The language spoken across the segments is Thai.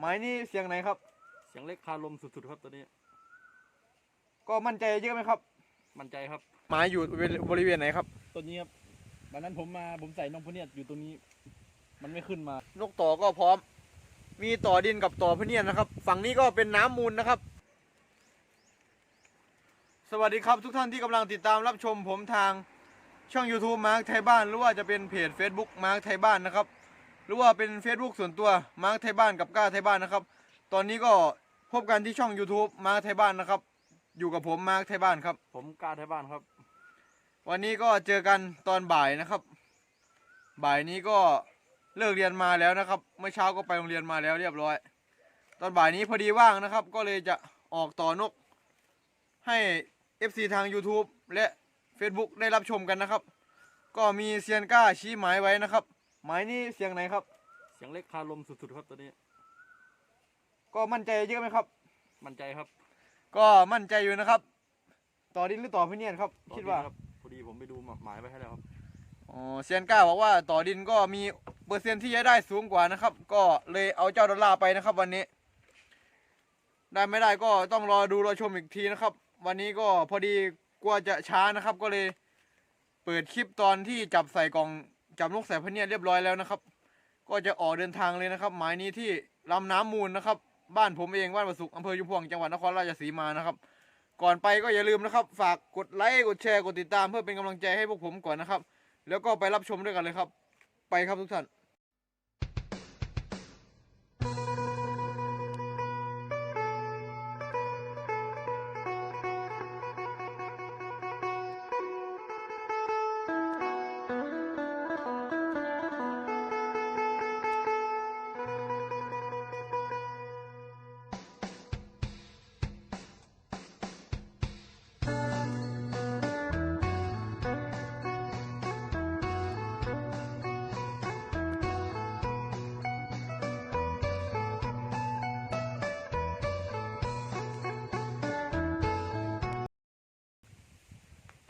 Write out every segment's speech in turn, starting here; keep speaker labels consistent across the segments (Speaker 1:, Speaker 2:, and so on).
Speaker 1: หมายนี่เสียงไหนครับ
Speaker 2: เสียงเล็กคาลมสุดๆครับตัวนี้
Speaker 1: ก็มั่นใจเยอะไหมครับ
Speaker 2: มั่นใจครับ
Speaker 1: หมายอยู่บริเวณไหนครับ
Speaker 2: ตัวนี้ครับวันนั้นผมมาผมใส่นมพเนียดอยู่ตรงนี้ มันไม่ขึ้นมา
Speaker 1: นกต่อก็พร้อม มีต่อดินกับต่อพะเนียนนะครับ ฝั่งนี้ก็เป็นน้ำมูลนะครับ สวัสดีครับทุกท่านที่กำลังติดตามรับชมผมทางช่อง YouTube มาร์คไทยบ้านหรือว่าจะเป็นเพจ Facebook มาร์คไทยบ้านนะครับ หรือว่าเป็น Facebook ส่วนตัวมาร์คไทยบ้านกับก้าไทยบ้านนะครับ ตอนนี้ก็พบกันที่ช่อง YouTube มาร์คไทยบ้านนะครับ อยู่กับผมมาร์คไทยบ้านครับ
Speaker 2: ผมกล้าไทยบ้านครับ
Speaker 1: วันนี้ก็เจอกันตอนบ่ายนะครับ บ่ายนี้ก็เลิกเรียนมาแล้วนะครับ เมื่อเช้าก็ไปโรงเรียนมาแล้วเรียบร้อย ตอนบ่ายนี้พอดีว่างนะครับ ก็เลยจะออกต่อนก ให้ FC ทาง YouTube และ Facebook ได้รับชมกันนะครับ ก็มีเซียนก้าชี้หมายไว้นะครับ หมายนี้เสียงไหนครับ
Speaker 2: เสียงเล็กคาลมสุดๆครับตัวนี้
Speaker 1: ก็มั่นใจเยอะไหมครับ
Speaker 2: มั่นใจครับ
Speaker 1: ก็มั่นใจอยู่นะครับ ต่อดินหรือต่อพะเนียนครับ
Speaker 2: ต่อ
Speaker 1: คิดว่า
Speaker 2: ครับพอดีผมไปดูหมายไว้ให้แล้วครับ
Speaker 1: อ๋อเซียนก้าบอกว่าต่อดินก็มีเปอร์เซ็นต์ที่จะได้สูงกว่านะครับ ก็เลยเอาเจ้าดอลลาร์ไปนะครับ วันนี้ ได้ไม่ได้ก็ต้องรอดูรอชมอีกทีนะครับ วันนี้ก็พอดีกลัวจะช้านะครับ ก็เลย เปิดคลิปตอนที่จับใส่กล่อง จับนกแสบพเนียดเรียบร้อยแล้วนะครับ ก็จะออกเดินทางเลยนะครับ หมายนี้ที่ลำน้ำมูลนะครับ บ้านผมเองบ้านประสุกอำเภอยุพวงจังหวัดนครราชสีมานะครับ ก่อนไปก็อย่าลืมนะครับ ฝากกดไลค์กดแชร์กดติดตามเพื่อเป็นกำลังใจให้พวกผมก่อนนะครับ แล้วก็ไปรับชมด้วยกันเลยครับ ไปครับทุกท่าน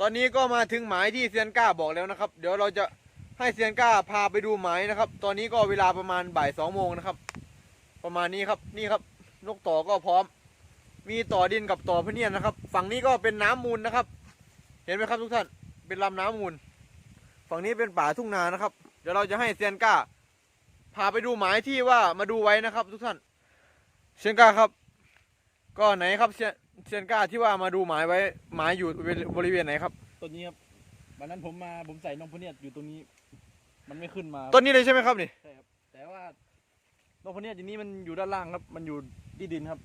Speaker 1: ตอนนี้ก็มาถึงหมายที่เซียนก้าบอกแล้วนะครับ เดี๋ยวเราจะให้เซียนก้าพาไปดูหมายนะครับ ตอนนี้ก็เวลาประมาณบ่ายสองโมงนะครับ ประมาณนี้ครับนี่ครับนกต่อก็พร้อม มีต่อดินกับต่อพเนียนนะครับ ฝั่งนี้ก็เป็นน้ำมูลนะครับ เห็นไหมครับทุกท่านเป็นลำน้ำมูล ฝั่งนี้เป็นป่าทุ่งนานะครับ เดี๋ยวเราจะให้เซียนก้า พาไปดูหมายที่ว่ามาดูไว้นะครับ ทุกท่านเซียนก้าครับ ก็ไหนครับเซียนเซียนก้าที่ว่ามาดูหมายไว้หมายอยู่บริเวณไหนครับ
Speaker 2: ตัวนี้ครับวันนั้นผมมาผมใส่นมพเนียดอยู่ตรงนี้ มันไม่ขึ้นมา
Speaker 1: ต้นนี้เลยใช่ไหมครับนี่
Speaker 2: ใช่ครับ แต่ว่านมพเนียดทีนี้มันอยู่ด้านล่างครับ มันอยู่ที่ดินครับ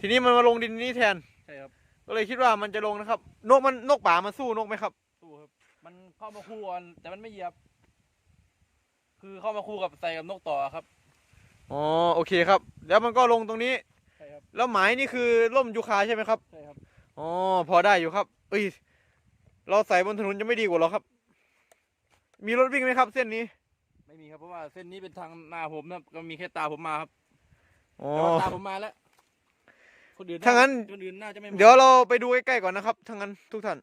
Speaker 1: ทีนี้มันมาลงดินนี้แทน
Speaker 2: ใช่ครับ
Speaker 1: ก็เลยคิดว่ามันจะลงนะครับ นกมันนกป่ามันสู้นกไหมครับ
Speaker 2: สู้ครับ มันเข้ามาคู่กันแต่มันไม่เหยียบ คือเข้ามาคู่กับใส่กับนกต่อครับ
Speaker 1: อ๋อโอเคครับ แล้วมันก็ลงตรงนี้
Speaker 2: ใช่ครับ
Speaker 1: แล้วหมายนี่คือล่มยูคาใช่ไหมครับ
Speaker 2: ใช่ครับ
Speaker 1: อ๋อ พอได้อยู่ครับ เอ้ย เราใส่บนถนนจะไม่ดีกว่าเหรอครับ มีรถวิ่งไหมครับ เส้นนี้
Speaker 2: ไม่มีครับเพราะว่าเส้นนี้เป็นทางหน้าผมนะครับก็มีแค่ตาผมมาครับ
Speaker 1: อ๋อ
Speaker 2: แต่ว่าตาผมมาแล้วคนอื่น
Speaker 1: ถ้างั้น
Speaker 2: คนอื่นน่าจะไม่มา
Speaker 1: เดี๋ยวเราไปดูใกล้ๆก่อนนะครับทั้างนั้นทุกท่าน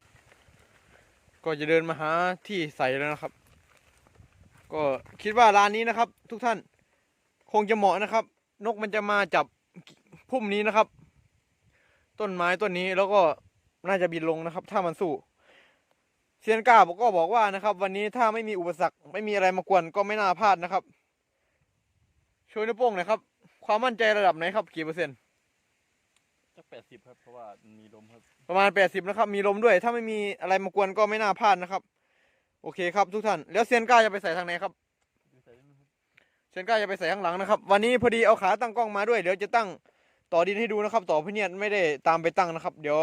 Speaker 1: ก็จะเดินมาหาที่ใส่แล้วนะครับ ก็คิดว่าร้านนี้นะครับ ทุกท่าน คงจะเหมาะนะครับ นกมันจะมาจับ พุ่มนี้นะครับ ต้นไม้ต้นนี้แล้วก็น่าจะบินลงนะครับ ถ้ามันสู้เซียนก้าบอกก็บอกว่านะครับ วันนี้ถ้าไม่มีอุปสรรคไม่มีอะไรมากวนก็ไม่น่าพลาดนะครับโชว์นิ้วโป้งหน่อยครับ ความมั่นใจระดับไหนครับกี่เปอร์เซ็นต์
Speaker 2: จะแปดสิบครับเพราะว่ามันมีลมครับ
Speaker 1: ประมาณ80นะครับ มีลมด้วย ถ้าไม่มีอะไรมากวนก็ไม่น่าพลาดนะครับ โอเคครับทุกท่าน แล้วเซียนก้าจะไปใส่ทางไหนครับเซียนก้าจะไปใส่ข้างหลังนะครับ วันนี้พอดีเอาขาตั้งกล้องมาด้วย เดี๋ยวจะตั้ง ต่อดินให้ดูนะครับ ต่อพเนียนไม่ได้ตามไปตั้งนะครับ เดี๋ยว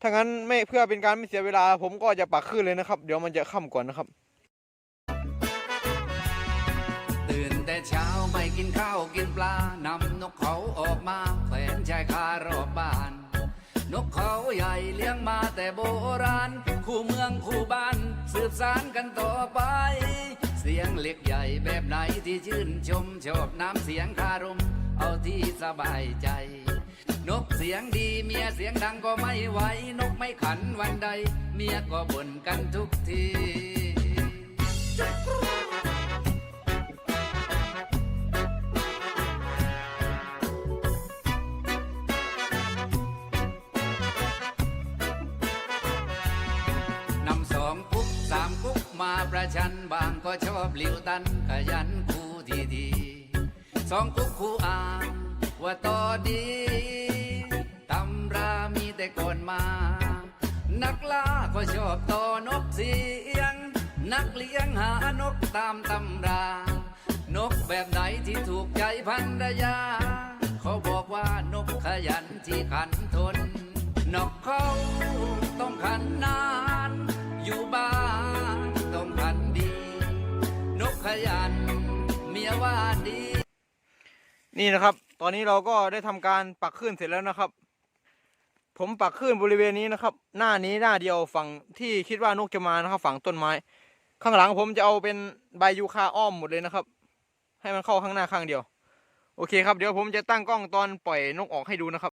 Speaker 1: ถ้างั้นไม่เพื่อเป็นการไม่เสียเวลา ผมก็จะปักขึ้นเลยนะครับ เดี๋ยวมันจะค่ำก่อนนะครับ
Speaker 3: ตื่นแต่เช้าไม่กินข้าวกินปลานำนกเขาออกมาแขวนชายคารอบบ้าน นกเขาใหญ่เลี้ยงมาแต่โบราณ คู่เมืองคู่บ้าน สืบสานกันต่อไป งเล็กใหญ่แบบไหนที่ชื่นชมชอบน้ำเสียงคารม เอาที่สบายใจ นกเสียงดีเมียเสียงดังก็ไม่ไหวนกไม่ขันวันใด เมียก็บ่นกันทุกที ฉันบางก็ชอบหลิวตันขยันคู่ทีดีสองกุ๊กคู่อ่างว่าต่อดีตำรามีแต่ก่อนมา นักล่าก็ชอบต่อนกเสียง นักเลี้ยงหานกตามตำรา นกแบบไหนที่ถูกใจพันรยา เขาบอกว่านกขยันที่ขันทน นกเขาต้องขันนา นี่นะ
Speaker 1: ครับ ตอนนี้เราก็ได้ทำการปักขึ้นเสร็จแล้วนะครับ ผมปักขึ้นบริเวณนี้นะครับ หน้านี้หน้าเดียวฝั่งที่คิดว่านกจะมานะครับ ฝั่งต้นไม้ ข้างหลังผมจะเอาเป็นใบยูคาอ้อมหมดเลยนะครับ ให้มันเข้าข้างหน้าข้างเดียว โอเคครับเดี๋ยวผมจะตั้งกล้องตอนปล่อยนกออกให้ดูนะครับ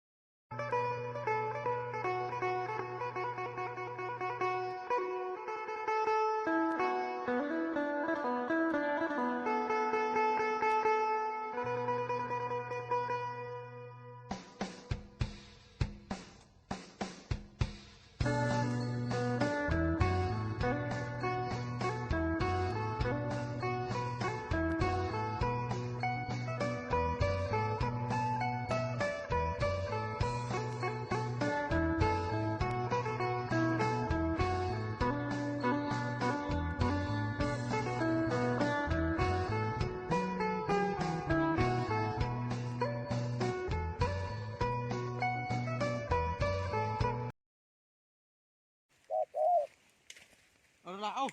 Speaker 1: ละเอ้า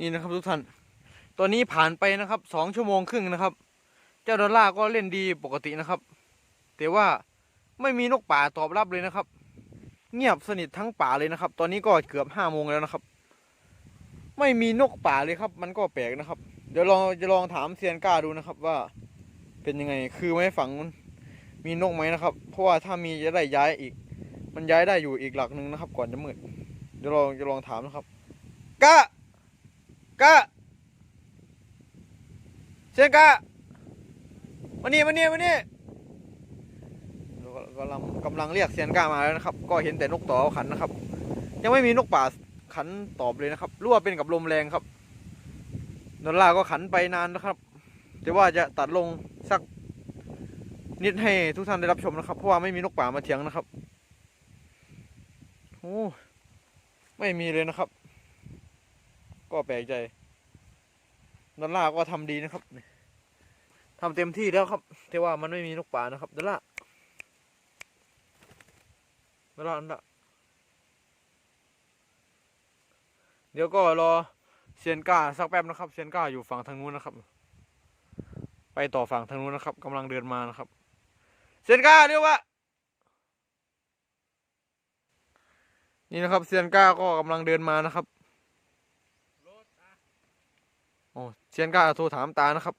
Speaker 1: นี่นะครับทุกท่านตอนนี้ผ่านไปนะครับสองชั่วโมงครึ่งนะครับ เจ้าดอลล่าก็เล่นดีปกตินะครับ แต่ว่าไม่มีนกป่าตอบรับเลยนะครับ เงียบสนิททั้งป่าเลยนะครับ ตอนนี้ก็เกือบห้าโมงแล้วนะครับ ไม่มีนกป่าเลยครับ มันก็แปลกนะครับ เดี๋ยวลองจะลองถามเซียนก้าดูนะครับว่าเป็นยังไง คือไม่ฝังมีนกไหมนะครับ เพราะว่าถ้ามีจะได้ย้ายอีก มันย้ายได้อยู่อีกหลักหนึ่งนะครับ ก่อนจะมืด เดี๋ยวลองจะลองถามนะครับก้า ก้าเซียนก้ามานี่มานี่มานี่เรากำลังกำลังเรียกเซียนก้ามาแล้วนะครับ ก็เห็นแต่นกต่อขันนะครับ ยังไม่มีนกป่าขันตอบเลยนะครับรู้ว่าเป็นกับลมแรงครับดอลลาก็ขันไปนานนะครับ แต่ว่าจะตัดลงสักนิดให้ทุกท่านได้รับชมนะครับ เพราะว่าไม่มีนกป่ามาเถียงนะครับโอ้ไม่มีเลยนะครับ ก็แปลกใจดอลลาร์ก็ทำดีนะครับทำเต็มที่แล้วครับแต่ว่ามันไม่มีนกป่านะครับดอลลาร์ดอลลาร์นั่นละเดี๋ยวก็รอเซียนก้าสักแป๊บนะครับเซียนก้าอยู่ฝั่งทางนู้นนะครับ ไปต่อฝั่งทางนู้นนะครับกำลังเดินมานะครับเซียนก้าเรียกว่านี่นะครับเซียนก้าก็กำลังเดินมานะครับโอ้เซียนก้าโทรถามตานะครับ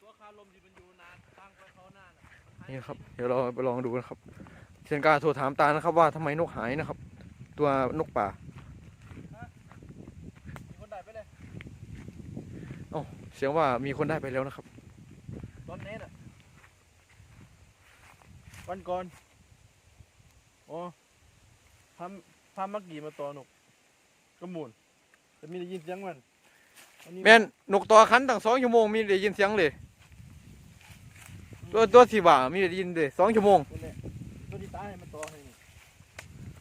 Speaker 2: ตัวคาลมที่มันอยู่นานตั้งไว้เขาหน้าน่ะมันหาย
Speaker 1: นี่นะครับ เดี๋ยวเราไปลองดูนะครับ เซียนก้าโทรถามตานะครับว่าทำไมนกหายนะครับ ตัวนกป่า
Speaker 2: มีคนได้ไปเลย
Speaker 1: เสียงว่ามีคนได้ไปแล้วนะครับ
Speaker 2: ตอนนี้น่ะวันก่อนอ๋อทำทำเมื่อกี้มาตัวนกกระมูลแต่มีได้ยินเสียงมันอั
Speaker 1: แม่นนกต่อคันตั้งสองชั่วโมงมีได้ยินเสียงเลย ตัวตัวที่ว่ามีได้ยินเลยสองชั่วโมง
Speaker 2: ตัวเนี้ยตัวที่ตายมาตัวให้นี่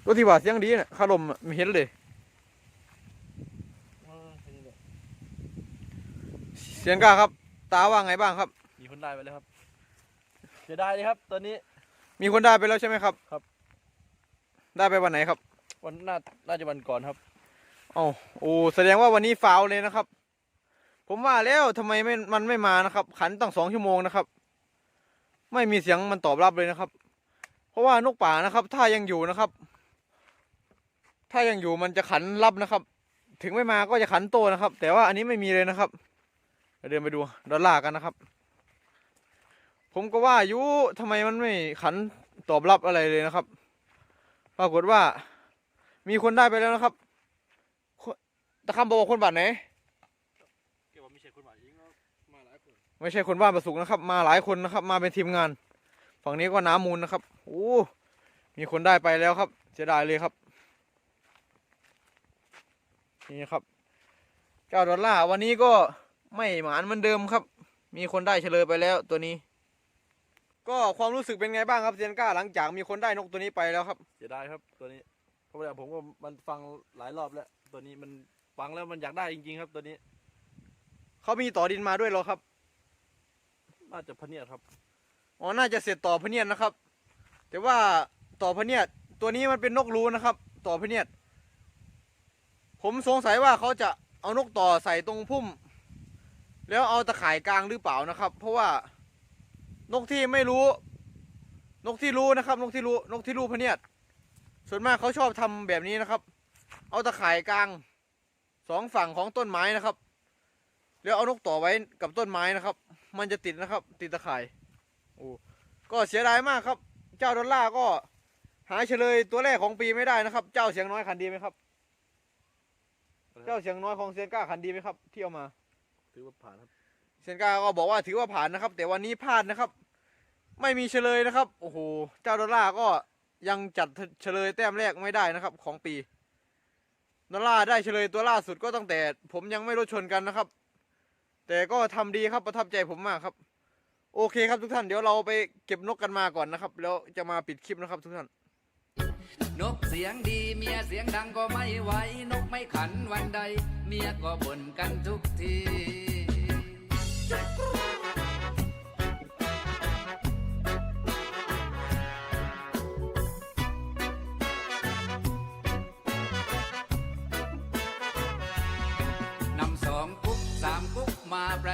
Speaker 1: ตัวที่ว่าเสียงดีน่ะคารมอะไม่เห็นเลย
Speaker 2: เออแค่นี้แหละ
Speaker 1: เสียงกล้าครับ ตาว่าไงบ้างครับ
Speaker 2: มีคนได้ไปแล้วครับเสียดายเลยครับ ตอนนี้
Speaker 1: มีคนได้ไปแล้วใช่ไหมครับ
Speaker 2: ครับ
Speaker 1: ได้ไปวันไหนครับ
Speaker 2: วันน่าน่าจะวันก่อนครับ
Speaker 1: อ๋อโอ้แสดงว่าวันนี้ฟาวเลยนะครับ ผมว่าแล้วทำไมไม่มันไม่มานะครับ ขันตั้งสองชั่วโมงนะครับ ไม่มีเสียงมันตอบรับเลยนะครับ เพราะว่านกป่านะครับ ถ้ายังอยู่นะครับ ถ้ายังอยู่มันจะขันรับนะครับ ถึงไม่มาก็จะขันโตนะครับ แต่ว่าอันนี้ไม่มีเลยนะครับเดินไปดูดอลลาร์กันนะครับ ผมก็ว่ายุทำไมมันไม่ขันตอบรับอะไรเลยนะครับ ปรากฏว่า มีคนได้ไปแล้วนะครับตะคำบอกว่าคนบ้านไหน
Speaker 2: เก็บว่าไม่ใช่คนหมายยิงมาหลายคน
Speaker 1: ไม่ใช่คนบ้านประสุกนะครับ มาหลายคนนะครับ มาเป็นทีมงาน ฝั่งนี้ก็น้ำมูลนะครับโอ้มีคนได้ไปแล้วครับเสียดายเลยครับ นี่ครับเก้าดอลลาร์วันนี้ก็ไม่หมานเหมือนเดิมครับ มีคนได้เฉลยไปแล้วตัวนี้ ก็ความรู้สึกเป็นไงบ้างครับเซียนก้าหลังจากมีคนได้นกตัวนี้ไปแล้วครับ
Speaker 2: เสียดายครับตัวนี้เพราะว่าผมก็มันฟังหลายรอบแล้ว ตัวนี้มันฟังแล้วมันอยากได้จริงๆครับตัวนี้
Speaker 1: เขามีต่อดินมาด้วยเหรอครับ
Speaker 2: น่าจะพะเนียดครับ
Speaker 1: อ๋อ น่าจะเสร็จต่อพะเนียดนะครับ แต่ว่าต่อพะเนียดตัวนี้มันเป็นนกรูนะครับ ต่อพะเนียด ผมสงสัยว่าเขาจะเอานกต่อใส่ตรงพุ่ม แล้วเอาตะข่ายกลางหรือเปล่านะครับ เพราะว่านกที่ไม่รู้ นกที่รู้นะครับ นกที่รู้ นกที่รู้พะเนียด ส่วนมากเขาชอบทำแบบนี้นะครับ เอาตะข่ายกลางสองฝั่งของต้นไม้นะครับ แล้วเอานกต่อไว้กับต้นไม้นะครับ มันจะติดนะครับ ติดตะข่ายโอ้ก็เสียดายมากครับ เจ้าดอลลาร์ก็หาเฉลยตัวแรกของปีไม่ได้นะครับ เจ้าเสียงน้อยขันดีไหมครับ เจ้าเสียงน้อยของเซียนก้าขันดีไหมครับที่เอามา
Speaker 2: ถือว่าผ่านครับ
Speaker 1: เซียนก้าก็บอกว่าถือว่าผ่านนะครับ แต่วันนี้พลาดนะครับ ไม่มีเฉลยนะครับโอ้โหเจ้าดอลลาร์ก็ยังจัดเฉลยแต้มแรกไม่ได้นะครับ ของปีดอลลาร์ได้เฉลยตัวล่าสุดก็ตั้งแต่ ผมยังไม่รถชนกันนะครับ แต่ก็ทำดีครับประทับใจผมมากครับ โอเคครับทุกท่านเดี๋ยวเราไปเก็บนกกันมาก่อนนะครับ แล้วจะมาปิดคลิปนะครับทุกท่าน
Speaker 3: นกเสียงดีเมียเสียงดังก็ไม่ไหวนกไม่ขันวันใด เมียก็บ่นกันทุกที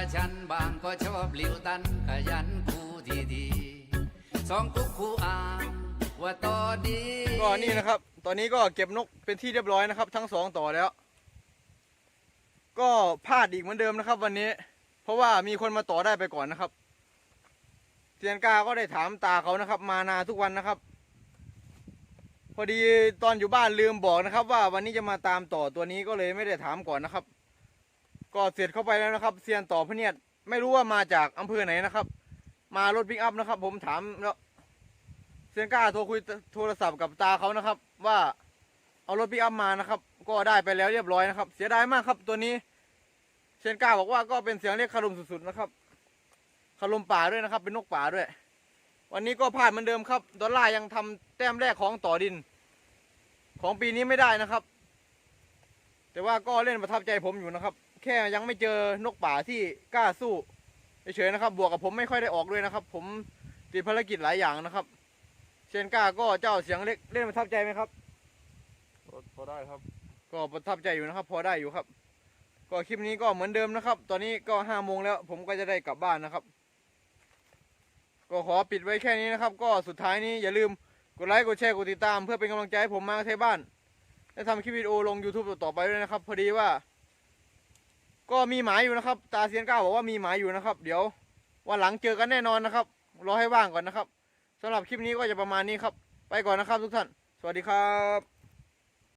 Speaker 3: ประชันบางก็ชอบหลิวตันขยันคู่ทีดีสองกุ๊กคู่อ่างว่าต่อดี
Speaker 1: ก็นี่นะครับ ตอนนี้ก็เก็บนกเป็นที่เรียบร้อยนะครับ ทั้งสองต่อแล้ว ก็พลาดอีกเหมือนเดิมนะครับ วันนี้ เพราะว่ามีคนมาต่อได้ไปก่อนนะครับเซียนกาก็ได้ถามตาเขานะครับ มานาทุกวันนะครับ พอดีตอนอยู่บ้านลืมบอกนะครับ ว่าวันนี้จะมาตามต่อตัวนี้ก็เลยไม่ได้ถามก่อนนะครับ ก็เสร็จเข้าไปแล้วนะครับเซียนต่อพะเนียดไม่รู้ว่ามาจากอำเภอไหนนะครับ มารถปิกอัพนะครับ ผมถามแล้วเซียนก้าโทรคุยโทรศัพท์กับตาเขานะครับ ว่าเอารถปิกอัพมานะครับ ก็ได้ไปแล้วเรียบร้อยนะครับ เสียดายมากครับตัวนี้ เซียนก้าบอกว่าก็เป็นเสียงเรียกคารุมสุดๆนะครับคารุมป่าด้วยนะครับ เป็นนกป่าด้วย วันนี้ก็พลาดเหมือนเดิมครับ ดอลลาร์ยังทำแต้มแรกของต่อดิน ของปีนี้ไม่ได้นะครับ แต่ว่าก็เล่นประทับใจผมอยู่นะครับ แค่ยังไม่เจอนกป่าที่กล้าสู้เฉยๆนะครับ บวกกับผมไม่ค่อยได้ออกด้วยนะครับ ผมติดภารกิจหลายอย่างนะครับ เชนก้าก็เจ้าเสียงเล็กเล่นประทับใจไหมครับ
Speaker 2: พอพอได้ครับ
Speaker 1: ก็ประทับใจอยู่นะครับ พอได้อยู่ครับ ก็คลิปนี้ก็เหมือนเดิมนะครับ ตอนนี้ก็ห้าโมงแล้ว ผมก็จะได้กลับบ้านนะครับ ก็ขอปิดไว้แค่นี้นะครับ ก็สุดท้ายนี้อย่าลืมกดไลค์กดแชร์กดติดตามเพื่อเป็นกำลังใจให้ผมมาเทบ้านและทำคลิปวิดีโอลง YouTube ต่อๆไปด้วยนะครับ พอดีว่า ก็มีหมายอยู่นะครับ ตาเซียนก้าบอกว่ามีหมายอยู่นะครับ เดี๋ยววันหลังเจอกันแน่นอนนะครับ รอให้ว่างก่อนนะครับสำหรับคลิปนี้ก็จะประมาณนี้ครับ ไปก่อนนะครับทุกท่าน สวัสดีครับ